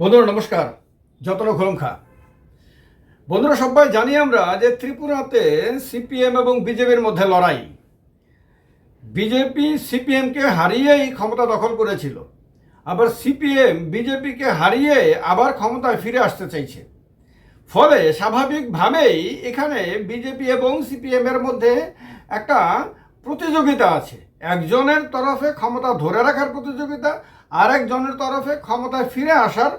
বন্ধুরা, নমস্কার। যতন খোলংখা বন্ধুরা, সবাই জানি আমরা যে ত্রিপুরাতে সিপিএম এবং বিজেপির মধ্যে লড়াই। বিজেপি সিপিএমকে হারিয়েই ক্ষমতা দখল করেছিল। আবার সিপিএম বিজেপিকে হারিয়ে আবার ক্ষমতায় ফিরে আসতে চাইছে। ফলে স্বাভাবিকভাবেই এখানে বিজেপি এবং সিপিএম এর মধ্যে একটা প্রতিযোগিতা আছে। একজনের তরফে ক্ষমতা ধরে রাখার প্রতিযোগিতা আর একজনের তরফে ক্ষমতায় ফিরে আসার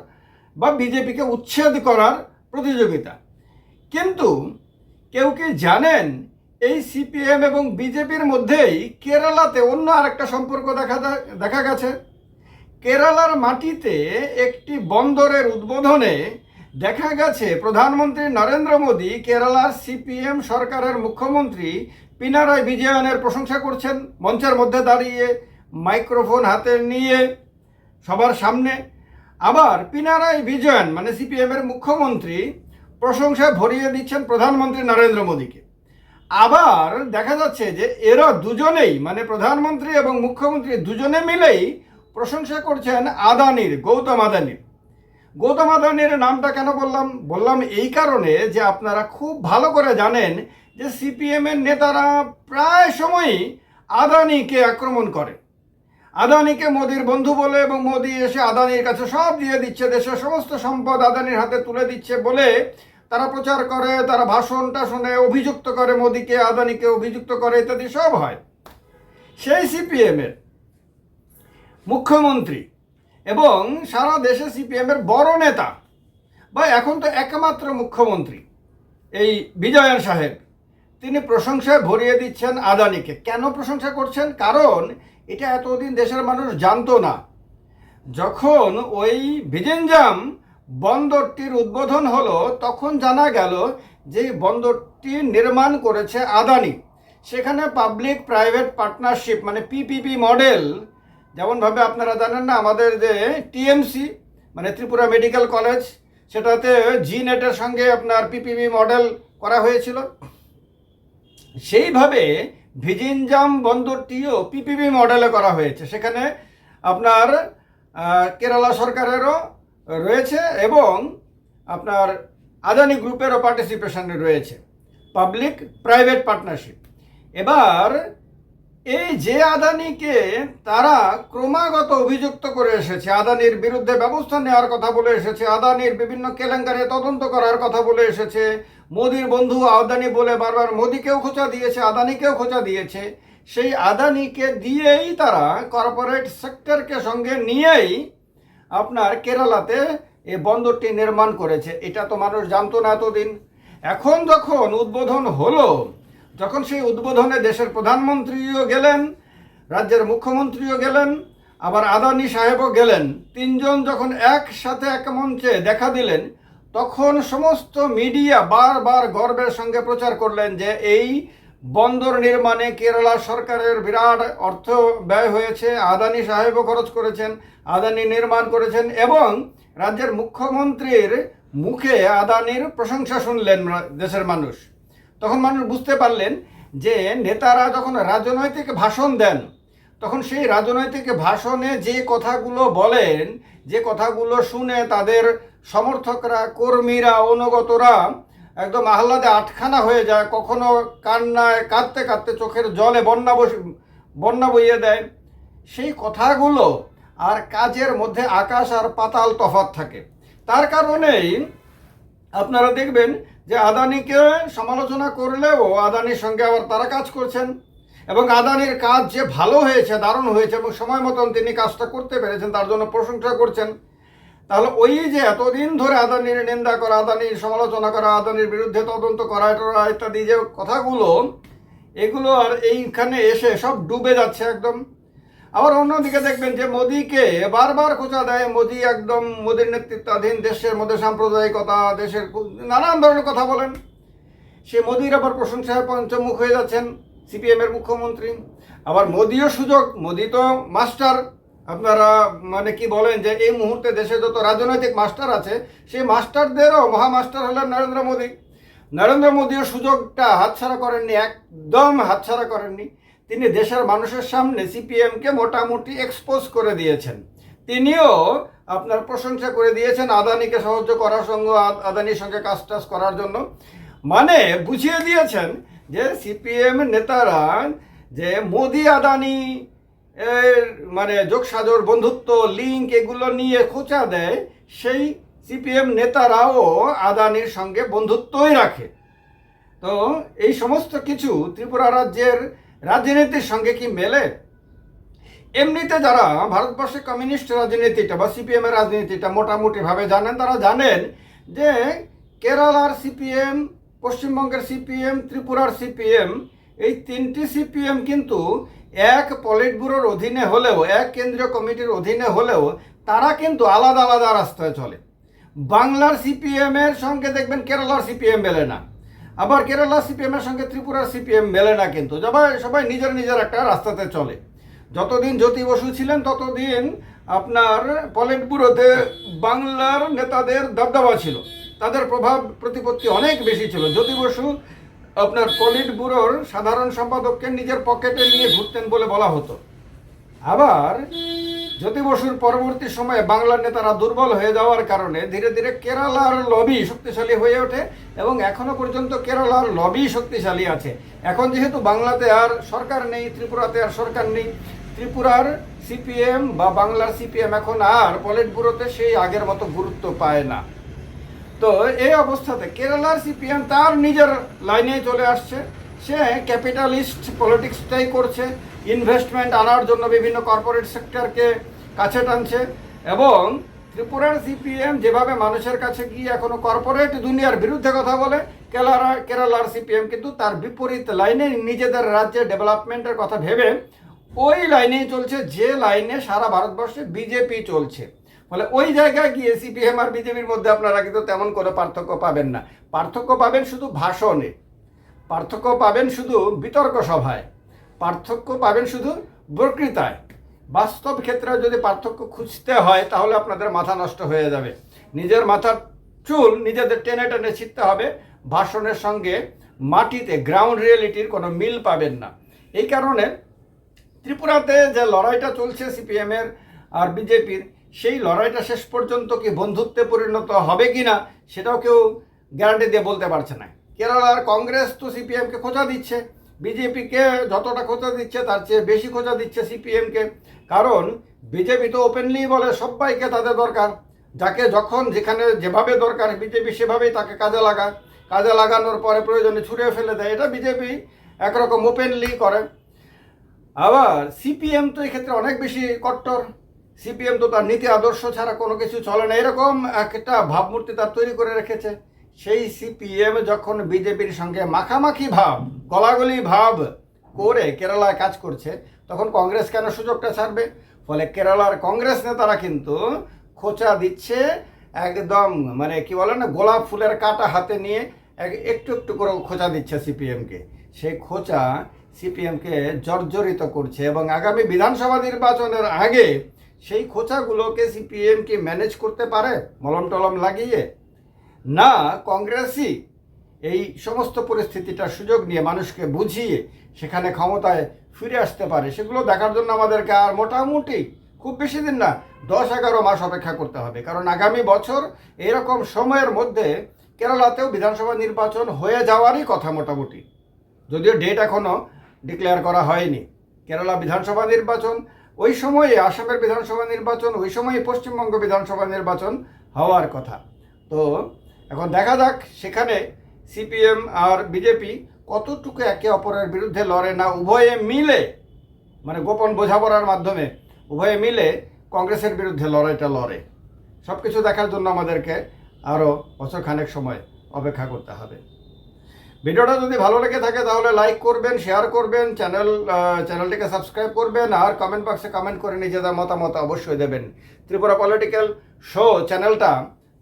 বা বিজেপিকে উচ্ছেদ করার প্রতিযোগিতা। কিন্তু কেউ কি জানেন এই সিপিএম এবং বিজেপির মধ্যেই কেরালাতে অন্য আরেকটা সম্পর্ক দেখা দেখা গেছে? কেরালার মাটিতে একটি বন্দরের উদ্বোধনে দেখা গেছে প্রধানমন্ত্রী নরেন্দ্র মোদী কেরালার সিপিএম সরকারের মুখ্যমন্ত্রী পিনারায় বিজয়নের প্রশংসা করছেন। মঞ্চের মধ্যে দাঁড়িয়ে মাইক্রোফোন হাতে নিয়ে সবার সামনে আবার পিনারাই বিজয়ন মানে সিপিএম এর মুখ্যমন্ত্রী প্রশংসায় ভরিয়ে দিচ্ছেন প্রধানমন্ত্রী নরেন্দ্র মোদীকে। আবার দেখা যাচ্ছে যে এরা দুজনেই মানে প্রধানমন্ত্রী এবং মুখ্যমন্ত্রী দুজনে মিলেই প্রশংসা করছেন আদানির, গৌতম আদানির। গৌতম আদানির নামটা কেন বললাম? বললাম এই কারণে যে আপনারা খুব ভালো করে জানেন যে সিপিএমের নেতারা প্রায় সময়ই আদানিকে আক্রমণ করে। আদানিকে মোদির বন্ধু বলে এবং মোদি এসে আদানির কাছে সব দিয়ে দিচ্ছে, দেশের সমস্ত সম্পদ আদানির হাতে তুলে দিচ্ছে বলে তারা প্রচার করে, তারা ভাষণটা শুনে অভিযুক্ত করে মোদিকে, আদানিকে অভিযুক্ত করে, ইত্যাদি সব হয়। সেই সিপিএম এর মুখ্যমন্ত্রী এবং সারা দেশে সিপিএম এর বড় নেতা বা এখন তো একমাত্র মুখ্যমন্ত্রী, এই বিজয়ন সাহেব। তিনি প্রশংসায় ভরিয়ে দিচ্ছেন আদানিকে। কেন প্রশংসা করছেন? কারণ এটা এতদিন দেশের মানুষ জানতো না। যখন ওই ভিজেনজাম বন্দরটির উদ্বোধন হলো, তখন জানা গেল যে বন্দরটি নির্মাণ করেছে আদানি। সেখানে পাবলিক প্রাইভেট পার্টনারশিপ মানে পিপিপি মডেল যেমনভাবে আপনারা জানেন না, আমাদের যে টিএমসি মানে ত্রিপুরা মেডিকেল কলেজ, সেটাতে জি নেটের সঙ্গে আপনার পিপিপি মডেল করা হয়েছিল। সেইভাবে ভিজিনজাম বন্দরটিও পিপিপি মডেলে করা হয়েছে। সেখানে আপনার কেরালা সরকারেরও রয়েছে এবং আপনার আদানি গ্রুপেরও পার্টিসিপেশন রয়েছে। পাবলিক প্রাইভেট পার্টনারশিপ এবার এই যে আদানিকে তারা ক্রমাগত অভিযুক্ত করে এসেছে, আদানির বিরুদ্ধে ব্যবস্থা নেওয়ার কথা বলে এসেছে, আদানির বিভিন্ন কেলেঙ্কারে তদন্ত করার কথা বলে এসেছে, মোদির বন্ধু আদানি বলে বারবার মোদিকেও খোঁচা দিয়েছে, আদানিকেও খোঁচা দিয়েছে। সেই আদানিকে দিয়েই তারা কর্পোরেট সেক্টরকে সঙ্গে নিয়েই আপনার কেরালাতে এই বন্দরটি নির্মাণ করেছে। এটা তো মানুষ জানতো না এতদিন। এখন যখন উদ্বোধন হলো যখন সেই উদ্বোধনে দেশের প্রধানমন্ত্রীও গেলেন, রাজ্যের মুখ্যমন্ত্রীও গেলেন, আবার আদানি সাহেবও গেলেন, তিনজন যখন একসাথে এক মঞ্চে দেখা দিলেন, তখন সমস্ত মিডিয়া বারবার গর্বের সঙ্গে প্রচার করলেন যে এই বন্দর নির্মাণে কেরালা সরকারের বিরাট অর্থ ব্যয় হয়েছে, আদানি সাহেবও খরচ করেছেন, আদানি নির্মাণ করেছেন এবং রাজ্যের মুখ্যমন্ত্রীর মুখে আদানির প্রশংসা শুনলেন দেশের মানুষ। তখন মানুষ বুঝতে পারলেন যে নেতারা যখন রাজনৈতিক ভাষণ দেন, তখন সেই রাজনৈতিক ভাষণে যে কথাগুলো বলেন, যে কথাগুলো শুনে তাদের সমর্থকরা, কর্মীরা, অনুগতরা একদম আহ্লাদে আটখানা হয়ে যায়, কখনো কান্নায় কাঁদতে কাঁদতে চোখের জলে বন্যা বন্যা বইয়ে দেয়। সেই কথাগুলো আর কাজের মধ্যে আকাশ আর পাতাল তফাৎ থাকে। তার কারণেই আপনারা দেখবেন যে আদানিকে সমালোচনা করলেও আদানির সঙ্গে আবার তারা কাজ করছেন এবং আদানির কাজ যে ভালো হয়েছে, দারুণ হয়েছে এবং সময় মতন তিনি কাজটা করতে পেরেছেন, তার জন্য প্রশংসা করছেন। তাহলে ওই যে এতদিন ধরে আদানির নিন্দা করা, আদানির সমালোচনা করা, আদানির বিরুদ্ধে তদন্ত করা ইত্যাদি যে কথাগুলো, এগুলো আর এইখানে এসে সব ডুবে যাচ্ছে একদম। আবার অন্যদিকে দেখবেন যে মোদীকে বারবার খোঁচা দেয় মোদি একদম মোদির নেতৃত্বাধীন দেশের মধ্যে সাম্প্রদায়িকতা, দেশের নানান ধরনের কথা বলেন। সে মোদীর আবার প্রশংসায় পঞ্চমুখ হয়ে যাচ্ছেন সিপিএম এর মুখ্যমন্ত্রী। আবার মোদীও সুযোগ, মোদী তো মাস্টার। আপনারা মানে কি বলেন যে এই মুহূর্তে দেশে যত রাজনৈতিক মাস্টার আছে সেই মাস্টারদেরও মহামাস্টার হলেন নরেন্দ্র মোদী। নরেন্দ্র মোদীও সুযোগটা হাতছাড়া করেননি, একদম হাতছাড়া করেননি। তিনি দেশের মানুষের সামনে সিপিএমকে মোটামুটি এক্সপোজ করে দিয়েছেন। তিনিও আপনার প্রশংসা করে দিয়েছেন আদানিকে সাহায্য করার সঙ্গে আদানির সঙ্গে কাজ টাজ করার জন্য। মানে বুঝিয়ে দিয়েছেন যে সিপিএম নেতারা যে মোদি, আদানি এর মানে যোগসাজর, বন্ধুত্ব লিঙ্ক এগুলো নিয়ে খোঁচা দেয়, সেই সিপিএম নেতারাও আদানির সঙ্গে বন্ধুত্বই রাখে। তো এই সমস্ত কিছু ত্রিপুরা রাজ্যের রাজনীতির সঙ্গে কি মেলে? এমনিতে যারা ভারতবর্ষে কমিউনিস্ট রাজনীতিটা বা সিপিএম এর রাজনীতিটা মোটামুটিভাবে জানেন, তারা জানেন যে কেরালার সিপিএম, পশ্চিমবঙ্গের সিপিএম, ত্রিপুরার সিপিএম, এই তিনটি সিপিএম কিন্তু এক পলিট ব্যুরোর অধীনে হলেও, এক কেন্দ্রীয় কমিটির অধীনে হলেও, তারা কিন্তু আলাদা আলাদা রাস্তায় চলে। বাংলার সিপিএম এর সঙ্গে দেখবেন কেরালার সিপিএম মেলে না। আবার কেরালা সিপিএম এর সঙ্গে ত্রিপুরা সিপিএম মেলে না কিন্তু। সবাই সবাই নিজের নিজের একটা রাস্তাতে চলে। যতদিন জ্যোতি বসু ছিলেন, ততদিন আপনার পলিট ব্যুরোতে বাংলার নেতাদের দাবদাবা ছিল। তাদের প্রভাব, প্রতিপত্তি অনেক বেশি ছিল। জ্যোতি বসু আপনার পলিট ব্যুরোর সাধারণ সম্পাদককে নিজের পকেটে নিয়ে ঘুরতেন বলে বলা হতো। আবার জ্যোতি বসুর পরবর্তী সময়ে বাংলার নেতারা দুর্বল হয়ে যাওয়ার কারণে ধীরে ধীরে কেরালার লবি শক্তিশালী হয়ে ওঠে এবং এখনও পর্যন্ত কেরালার লবি শক্তিশালী আছে। এখন যেহেতু বাংলাতে আর সরকার নেই, ত্রিপুরাতে আর সরকার নেই, ত্রিপুরার সিপিএম বা বাংলার সিপিএম এখন আর পলিট ব্যুরোতে সেই আগের মতো গুরুত্ব পায় না। তো এই অবস্থাতে কেরালার সিপিএম তার নিজের লাইনে চলে আসছে। সে ক্যাপিটালিস্ট পলিটিক্সটাই করছে। ইনভেস্টমেন্ট আনার জন্য বিভিন্ন কর্পোরেট সেক্টরকে কাছে টানছে এবং ত্রিপুরার সিপিএম যেভাবে মানুষের কাছে গিয়ে এখনও কর্পোরেট দুনিয়ার বিরুদ্ধে কথা বলে কেরালা কেরালার সিপিএম কিন্তু তার বিপরীত লাইনে নিজেদের রাজ্যের ডেভেলপমেন্টের কথা ভেবে ওই লাইনেই চলছে, যে লাইনে সারা ভারতবর্ষে বিজেপি চলছে। ফলে ওই জায়গায় গিয়ে সিপিএম আর বিজেপির মধ্যে আপনারা কিন্তু তেমন কোনো পার্থক্য পাবেন না। পার্থক্য পাবেন শুধু ভাষণে, পার্থক্য পাবেন শুধু বিতর্ক সভায়। পার্থক্য পাবেন শুধু বক্তৃতায় বাস্তব ক্ষেত্রে যদি পার্থক্য খুঁজতে হয়, তাহলে আপনাদের মাথা নষ্ট হয়ে যাবে। নিজের মাথার চুল নিজেদের টেনে টেনে ছিটতে হবে। ভাষণের সঙ্গে মাটিতে গ্রাউন্ড রিয়েলিটির কোনো মিল পাবেন না। এই কারণে ত্রিপুরাতে যে লড়াইটা চলছে সিপিএমের আর বিজেপির, সেই লড়াইটা শেষ পর্যন্ত কি বন্ধুত্বে পরিণত হবে কি না সেটাও কেউ গ্যারান্টি দিয়ে বলতে পারছে না। কেরালার কংগ্রেস তো সিপিএমকে খোঁজা দিচ্ছে। বিজেপিকে যতটা খোঁজা দিচ্ছে, তার চেয়ে বেশি খোঁজা দিচ্ছে সিপিএমকে। কারণ বিজেপি তো ওপেনলি বলে সবাইকে তাদের দরকার। যাকে যখন যেখানে যেভাবে দরকার, বিজেপি সেভাবেই তাকে কাজে লাগায়। কাজে লাগানোর পরে প্রয়োজনে ছুঁড়ে ফেলে দেয়। এটা বিজেপি একরকম ওপেনলি করে। আবার সিপিএম তো এক্ষেত্রে অনেক বেশি কট্টর। সিপিএম তো তার নীতি আদর্শ ছাড়া কোনো কিছু চলে না। এরকম একটা ভাবমূর্তি তার তৈরি করে রেখেছে। সেই সিপিএম যখন বিজেপির সঙ্গে মাখামাখি ভাব, গলাগলি ভাব করে কেরালায় কাজ করছে, তখন কংগ্রেস কেন সুযোগটা ছাড়বে? ফলে কেরালার কংগ্রেস নেতারা কিন্তু খোঁচা দিচ্ছে একদম মানে কি বলে না, গোলাপ ফুলের কাটা হাতে নিয়ে এক- একটু একটু করে খোঁচা দিচ্ছে সিপিএমকে সেই খোঁচা সিপিএমকে জর্জরিত করছে এবং আগামী বিধানসভা নির্বাচনের আগে সেই খোঁচাগুলোকে সিপিএম কি ম্যানেজ করতে পারে? মলম টলম লাগিয়ে না, কংগ্রেসই এই সমস্ত পরিস্থিতিটার সুযোগ নিয়ে মানুষকে বুঝিয়ে সেখানে ক্ষমতায় ফিরে আসতে পারে। সেগুলো দেখার জন্য আমাদেরকে আর মোটামুটি খুব বেশি দিন না, দশ এগারো মাস অপেক্ষা করতে হবে। কারণ আগামী বছর এরকম সময়ের মধ্যে কেরালাতেও বিধানসভা নির্বাচন হয়ে যাওয়ারই কথা মোটামুটি। যদিও ডেট এখনও ডিক্লেয়ার করা হয়নি। কেরালা বিধানসভা নির্বাচন, ওই সময়ে আসামের বিধানসভা নির্বাচন, ওই সময়ে পশ্চিমবঙ্গ বিধানসভা নির্বাচন হওয়ার কথা। তো এখন দেখা যাক সেখানে সিপিএম আর বিজেপি কতটুকু একে অপরের বিরুদ্ধে লড়ে না, উভয়ে মিলে মানে গোপন বোঝাপড়ার মাধ্যমে, উভয়ে মিলে কংগ্রেসের বিরুদ্ধে লড়াইটা লড়ে। সব কিছু দেখার জন্য আমাদেরকে আরও বছর খানেক সময় অপেক্ষা করতে হবে। ভিডিওটা যদি ভালো লেগে থাকে তাহলে লাইক করবেন শেয়ার করবেন চ্যানেল চ্যানেলটিকে সাবস্ক্রাইব করবেন, আর কমেন্ট বক্সে কমেন্ট করে নিজেদের মতামত অবশ্যই দেবেন। ত্রিপুরা পলিটিক্যাল শো চ্যানেলটা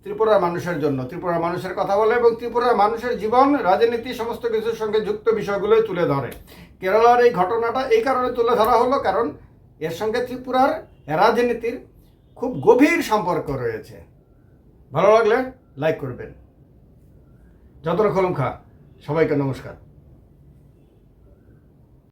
ত্রিপুরার মানুষের জন্য। ত্রিপুরার মানুষের কথা বলে এবং ত্রিপুরার মানুষের জীবন, রাজনীতি, সমস্ত কিছুর সঙ্গে যুক্ত বিষয়গুলোই তুলে ধরে। কেরালার এই ঘটনাটা এই কারণে তুলে ধরা হলো কারণ এর সঙ্গে ত্রিপুরার রাজনীতির খুব গভীর সম্পর্ক রয়েছে। ভালো লাগলে লাইক করবেন। যতন খা। সবাইকে নমস্কার।